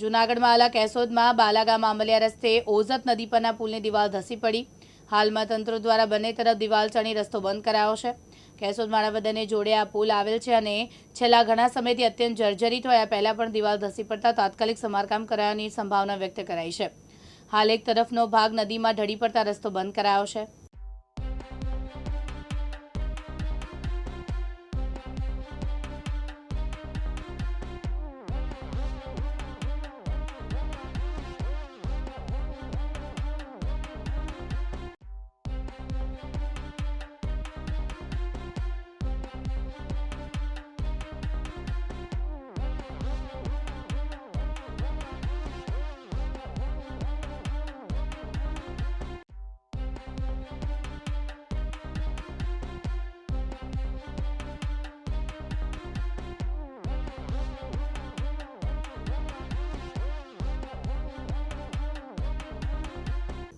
જૂનાગઢમાં આલા કેસોદમાં બાલાગામ આંબલિયા રસ્તે ઓઝત નદી પરના પુલની દિવાલ ધસી પડી. હાલમાં તંત્ર દ્વારા બંને તરફ દિવાલ ચણી રસ્તો બંધ કરાયો છે. કેશોદ માણાવદરને જોડે આ પુલ આવેલ છે અને છેલ્લા ઘણા સમયથી અત્યંત જર્જરિત હોય પહેલાં પણ દિવાલ ધસી પડતા તાત્કાલિક સમારકામ કરાવવાની સંભાવના વ્યક્ત કરાઈ છે. હાલ એક તરફનો ભાગ નદીમાં ઢળી પડતા રસ્તો બંધ કરાયો છે.